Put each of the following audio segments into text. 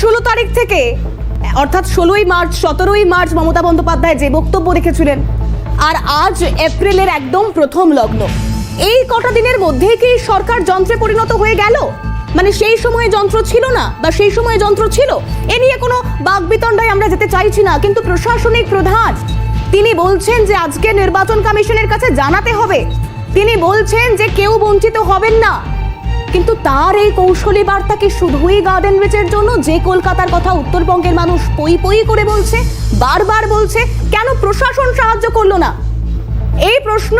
ষোলো তারিখ থেকে, অর্থাৎ ষোলোই মার্চ, সতেরোই মার্চ মমতা বন্দ্যোপাধ্যায় যে বক্তব্য রেখেছিলেন, আর আজ এপ্রিলের একদম প্রথম লগ্ন। এই কটা দিনের মধ্যেই কি সরকার যন্ত্রে পরিণত হয়ে গেল? মানে সেই সময়ে যন্ত্র ছিল না, বা সেই সময়ে যন্ত্র ছিল? এ নিয়ে কোনো বাগবিতণ্ডায় আমরা যেতে চাইছি না, কিন্তু প্রশাসনিক প্রধান, তিনি বলছেন যে আজকে নির্বাচন কমিশনের কাছে জানাতে হবে। তিনি বলছেন যে কেউ বঞ্চিত হবেন না। কিন্তু তার এই কৌশলী বার্তা কি শুধুই গার্ডেন রিচের জন্য? যে কলকাতার কথা উত্তরবঙ্গের মানুষ পই পই করে বলছে, বারবার বলছে, কেন প্রশাসন সাহায্য করল না? এই প্রশ্ন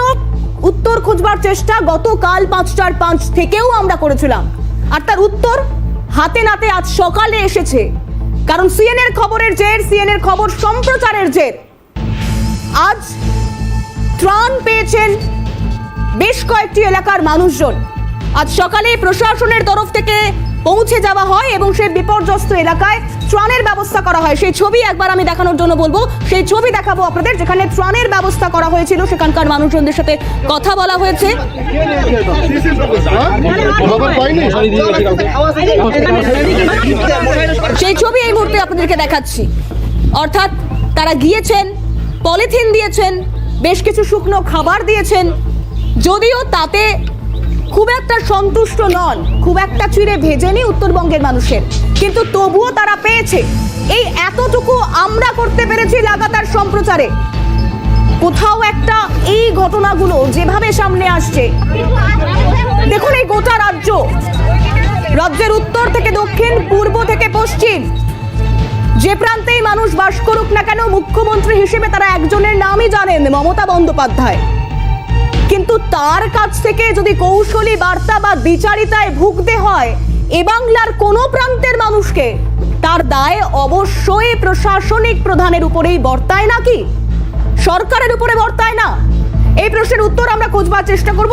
উত্তর খুঁজবার চেষ্টা গতকাল পাঁচটার পাঁচ থেকেও আমরা করেছিলাম। আর তার উত্তর হাতে নাতে আজ সকালে এসেছে। কারণ সিএনএর খবরের জের, সিএনএর খবর সম্প্রচারের জের। আজ ত্রাণ পেয়েছেন বেশ কয়েকটি এলাকার মানুষজন। আজ সকালে প্রশাসনের তরফ থেকে পৌঁছে যাওয়া হয় এবং সেই বিপর্যস্ত এলাকায় ত্রাণের ব্যবস্থা করা হয়। সেই ছবি একবার আমি দেখানোর জন্য বলব। সেই ছবি দেখাবো আপনাদের, যেখানে ত্রাণের ব্যবস্থা করা হয়েছিল। সেখানকার মানুষজনদের সাথে কথা বলা হয়েছে। সেই ছবি এই মুহূর্তে আপনাদেরকে দেখাচ্ছি। অর্থাৎ তারা গিয়েছেন, পলিথিন দিয়েছেন, বেশ কিছু শুকনো খাবার দিয়েছেন। যদিও তাতে খুব একটা সন্তুষ্ট নন, খুব একটা চিড়ে ভেজেনি উত্তরবঙ্গের মানুষের। কিন্তু তবুও তারা পেয়েছে। এই এতটুকু আমরা করতে পেরেছি লাগাতার সম্প্রচারে। কোথাও একটা এই ঘটনাগুলো যেভাবে সামনে আসছে, দেখুন এই গোটা রাজ্য। রাজ্যের উত্তর থেকে দক্ষিণ, পূর্ব থেকে পশ্চিম। যে প্রান্তেই মানুষ বাস করুক না কেন, মুখ্যমন্ত্রী হিসেবে তারা একজনের নামই জানেন মমতা বন্দ্যোপাধ্যায়। কিন্তু তার কাছ থেকে যদি কৌশলী বার্তা বা বিচারিতায় ভুগতে হয়, এ বাংলার কোনো প্রান্তের মানুষকে তার দায় অবশ্যই প্রশাসনিক প্রধানের উপরেই বর্তায় নাকি? সরকারের উপরে বর্তায় না? এই প্রশ্নের উত্তর আমরা খুঁজবার চেষ্টা করব।